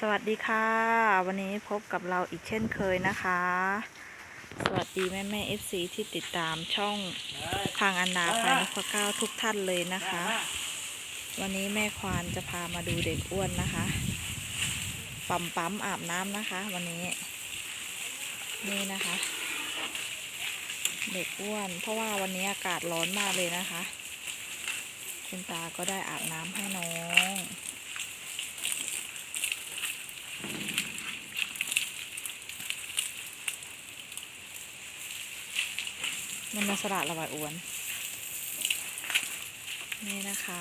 สวัสดีค่ะ วันนี้พบกับเราอีกเช่นเคยนะคะ สวัสดีแม่แม่เอฟซีที่ติดตามช่องพังอันนาพานพเก้าทุกท่านเลยนะคะ วันนี้แม่ควานจะพามาดูเด็กอ้วนนะคะปั๊มปั๊มอาบน้ำนะคะ วันนี้ นี่นะคะ เด็กอ้วน เพราะว่าวันนี้อากาศร้อนมากเลยนะคะ คุณตาก็ได้อาบน้ำให้น้อง มันมาสละระบายอ้วน นี่นะคะ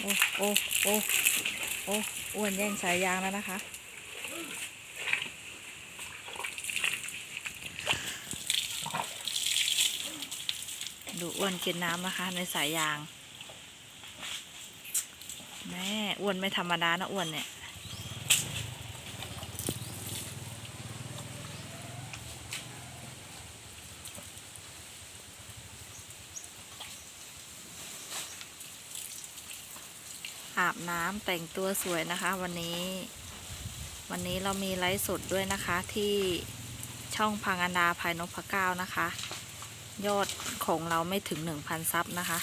โอ้โอ้โอ้โอ้อ้วนแย่งสายยางแล้วนะคะ ดูอ้วนกินน้ำนะคะ ในสายยาง แม่อ้วนไม่ธรรมดานะอ้วนเนี่ย อาบน้ำแต่งตัวสวยนะคะ วันนี้ วันนี้เรามีไลฟ์สดด้วยนะคะ ที่ช่องพังอันดาภายนพเก้านะคะ ยอดของเราไม่ถึง 1,000 ซับนะคะ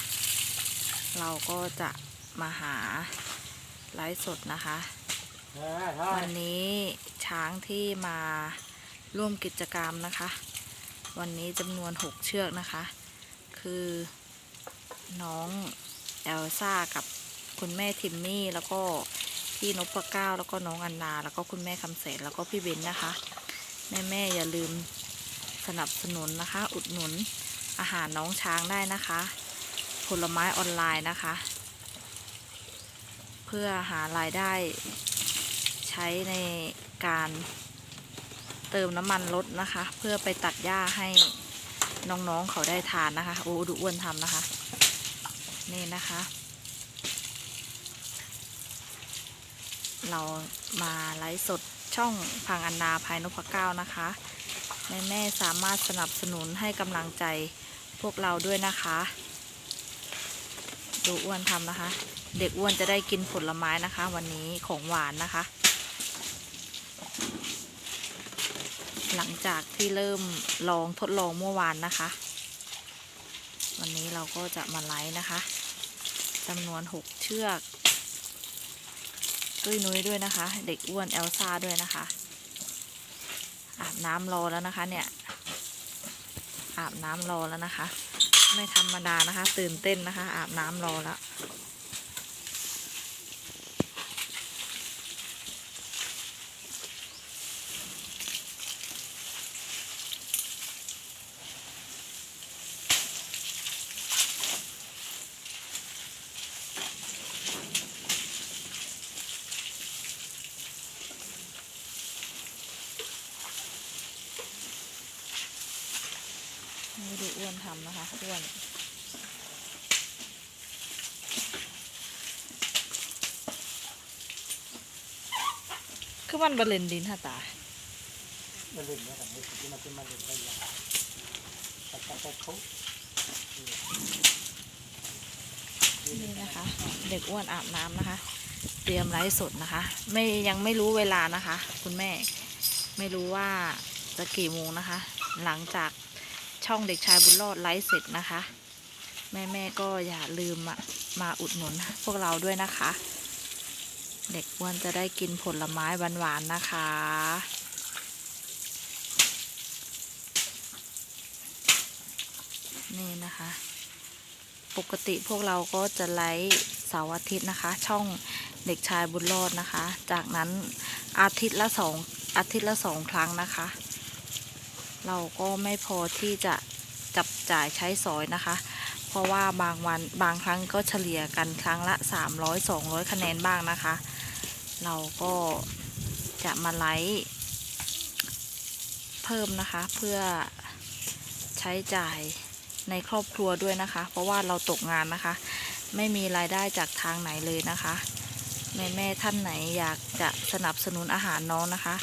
เราก็จะมาหาไลฟ์สดนะคะ วันนี้ช้างที่มาร่วมกิจกรรมนะคะ วันนี้จำนวน 6 เชือกนะคะ คือน้องเอลซ่ากับ คุณแม่ทิมมี่แล้วก็พี่นพเก้าแล้วก็น้องอันนา แล้วก็คุณแม่คำเสนแล้วก็พี่เบนนะคะ แม่แม่ๆอย่าลืมสนับสนุนนะคะ อุดหนุนอาหารน้องช้างได้นะคะ ผลไม้ออนไลน์นะคะ เพื่อหารายได้ใช้ในการเติมน้ำมันรถนะคะ เพื่อไปตัดหญ้าให้น้องๆเขาได้ทานนะคะ โอ้ดูอ้วนทำนะคะ นี่นะคะ เรามาไลฟ์สดช่องพังอันนาภายนพเก้านะคะแม่แม่สามารถสนับสนุนให้กำลังใจพวกเราด้วยนะคะ ดูอ้วนทำนะคะ เด็กอ้วนจะได้กินผลไม้นะคะ วันนี้ของหวานนะคะ หลังจากที่เริ่มลองทดลองเมื่อวานนะคะ วันนี้เราก็จะมาไลฟ์นะคะจำนวน 6 เชือก ตุ้ยนุ้ยด้วยนะคะ เด็กอ้วนเอลซ่าด้วยนะคะ อาบน้ำรอแล้วนะคะเนี่ย อาบน้ำรอแล้วนะคะ ไม่ธรรมดานะคะ ตื่นเต้นนะคะ อาบน้ำรอแล้ว นี่ดูอ้ วนทำนะคะอ้วนคือมันบะเลนดินฮะตามาเล่นนะแต่ไม่ถึงมาเป็นมาเลนได้ยังแต่แต่เขานี่นะคะ เด็กอ้วนอาบน้ำนะคะ เตรียมไลฟ์สดนะคะ ไม่ยังไม่รู้เวลานะคะ คุณแม่ไม่รู้ว่าจะกี่โมงนะคะ หลังจาก ช่องเด็กชายบุญรอดไลฟ์เสร็จนะคะ แม่แม่ก็อย่าลืมมามาอุดหนุนพวกเราด้วยนะคะ เด็กอ้วนจะได้กินผลไม้หวานๆนะคะนี่นะคะ ปกติพวกเราก็จะไลฟ์เสาร์อาทิตย์นะคะ ช่องเด็กชายบุญรอดนะคะ จากนั้นอาทิตย์ละสองอาทิตย์ละสองครั้งนะคะ เราก็ไม่พอที่จะจับจ่ายใช้สอยนะคะ เพราะว่าบางวันบางครั้งก็เฉลี่ยกันครั้งละ 300 200 คะแนนบ้างนะคะ เราก็จะมาไลฟ์เพิ่มนะคะเพื่อใช้จ่ายในครอบครัวด้วยนะคะ เพราะว่าเราตกงานนะคะ ไม่มีรายได้จากทางไหนเลยนะคะแม่แม่ท่านไหนอยากจะสนับสนุนอาหารน้องนะคะ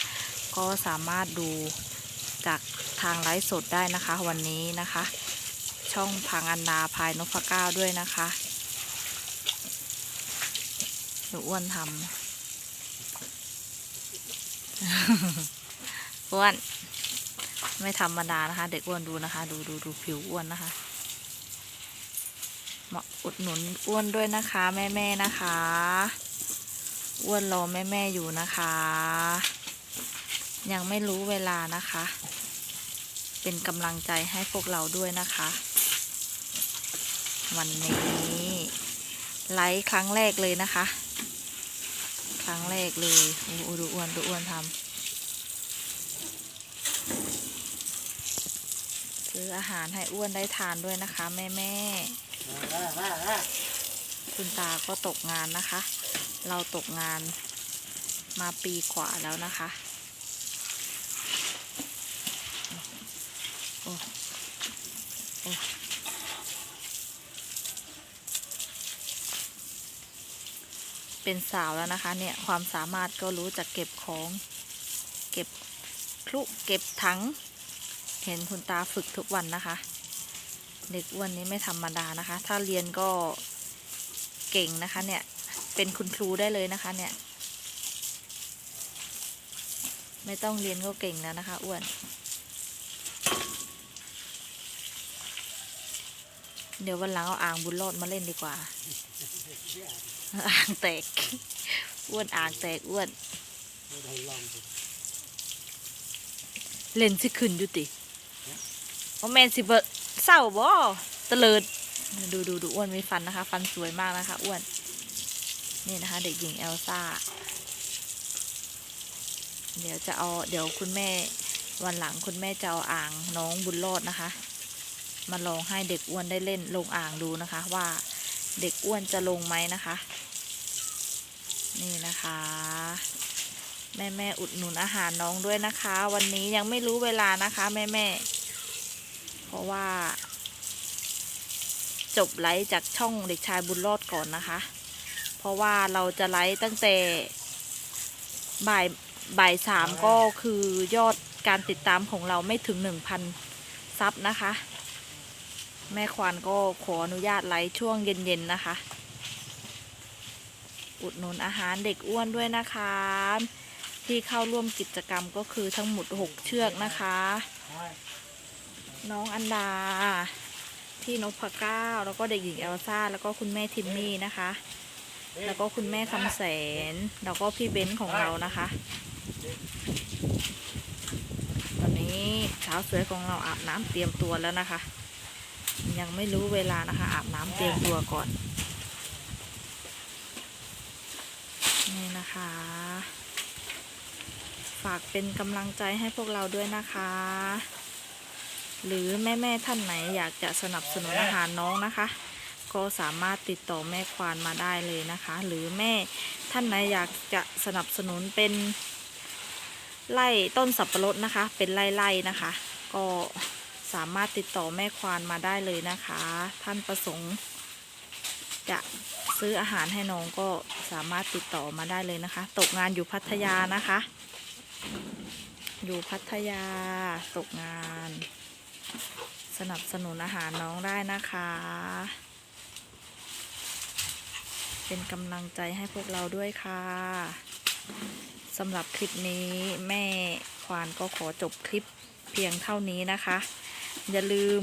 ก็สามารถดู จากทางไลฟ์สดได้นะคะ วันนี้นะคะ ช่องพังอันนาภายนพเก้าด้วยนะคะเดี๋ยวอ้วนทำอ้วน ไม่ธรรมดานะคะ เด็กอ้วนดูนะคะ ดูดูดูผิวอ้วนนะคะมาอุดหนุนอ้วนด้วยนะคะ แม่แม่ๆนะคะ อ้วนรอแม่แม่ๆอยู่นะคะ ยังไม่รู้เวลานะคะ เป็นกำลังใจให้พวกเราด้วยนะคะ วันนี้ไลฟ์ครั้งแรกเลยนะคะ ครั้งแรกเลยโอ้ดูอ้วนดูอ้วนทำซื้ออาหารให้อ้วนได้ทานด้วยนะคะ แม่แม่คุณตาก็ตกงานนะคะ เราตกงานมาปีกว่าแล้วนะคะ โอ้โอ้ เป็นสาวแล้วนะคะ เนี่ย ความสามารถก็รู้จักเก็บของ เก็บคลุเก็บถัง เห็นคุณตาฝึกทุกวันนะคะ เด็กอ้วนนี้ไม่ธรรมดานะคะ ถ้าเรียนก็เก่งนะคะเนี่ย เป็นคุณครูได้เลยนะคะเนี่ย ไม่ต้องเรียนก็เก่งแล้วนะคะ อ้วน เดี๋ยววันหลังเอาอ่างบุญรอดมาเล่นดีกว่า อ่างแตก อ้วนอ่างแตกอ้วน เล่นสิขึ้นอยู่ติว่าแมนสิเบอเศร้าบ่เตลิด ดูดูดูอ้วนมีฟันนะคะ ฟันสวยมากนะคะ อ้วน นี่นะคะ เด็กหญิงเอลซ่า เดี๋ยวจะเอา เดี๋ยวคุณแม่วันหลังคุณแม่จะเอาอ่างน้องบุญรอดนะคะ มาลองให้เด็กอ้วนได้เล่นลงอ่างดูนะคะ ว่าเด็กอ้วนจะลงไหมนะคะ นี่นะคะ แม่แม่อุดหนุนอาหารน้องด้วยนะคะ วันนี้ยังไม่รู้เวลานะคะ แม่แม่เพราะว่า จบไลฟ์จากช่องเด็กชายบุญรอดก่อนนะคะ เพราะว่าเราจะไลฟ์ตั้งแต่บ่ายบ่ายสามก็คือยอดการติดตามของเราไม่ถึงหนึ่งพันซับนะคะ แม่ควานก็ขออนุญาตไลฟ์ช่วงเย็นๆนะคะ อุดหนุนอาหารเด็กอ้วนด้วยนะคะ ที่เข้าร่วมกิจกรรมก็คือทั้งหมด6เชือกนะคะ น้องอันดา พี่นพเก้า แล้วก็เด็กหญิงเอลซ่า แล้วก็คุณแม่ทิมมี่นะคะ แล้วก็คุณแม่คำแสน แล้วก็พี่เบ้นของเรานะคะตอนนี้เช้าวสวยของเราอาบน้ำเตรียมตัวแล้วนะคะ ยังไม่รู้เวลานะคะ อาบน้ำเตรียมตัวก่อน นี่นะคะ ฝากเป็นกำลังใจให้พวกเราด้วยนะคะ หรือแม่ ๆ ท่านไหนอยากจะสนับสนุนอาหารน้องนะคะ ก็สามารถติดต่อแม่ควานมาได้เลยนะคะ หรือแม่ท่านไหนอยากจะสนับสนุนเป็นไล่ต้นสับปะรดนะคะ เป็นไล่ๆนะคะ ก็ สามารถติดต่อแม่ควานมาได้เลยนะคะ ท่านประสงค์ จะซื้ออาหารให้น้องก็สามารถติดต่อมาได้เลยนะคะ ตกงานอยู่พัทยานะคะ อยู่พัทยา ตกงาน สนับสนุนอาหารน้องได้นะคะ เป็นกำลังใจให้พวกเราด้วยค่ะสำหรับคลิปนี้แม่ควานก็ขอจบคลิปเพียงเท่านี้นะคะ อย่าลืม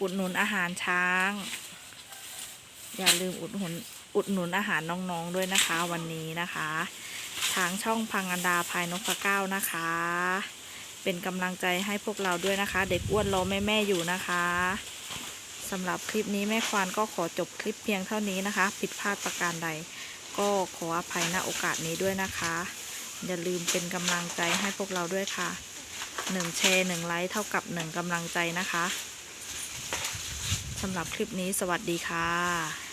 อุดหนุนอาหารช้าง อย่าลืมอุดหนุนอุดหนุนอาหารน้องๆด้วยนะคะวันนี้นะคะ ทางช่องพังอันดาภายนกพะเก้านะคะ เป็นกำลังใจให้พวกเราด้วยนะคะ เด็กอ้วนรอแม่ๆอยู่นะคะสำหรับคลิปนี้แม่ควานก็ขอจบคลิปเพียงเท่านี้นะคะ ผิดพลาดประการใด ก็ขออภัยณโอกาสนี้ด้วยนะคะ อย่าลืมเป็นกำลังใจให้พวกเราด้วยค่ะ หนึ่งแชร์หนึ่งไลค์เท่ากับหนึ่งกำลังใจนะคะสำหรับคลิปนี้สวัสดีค่ะ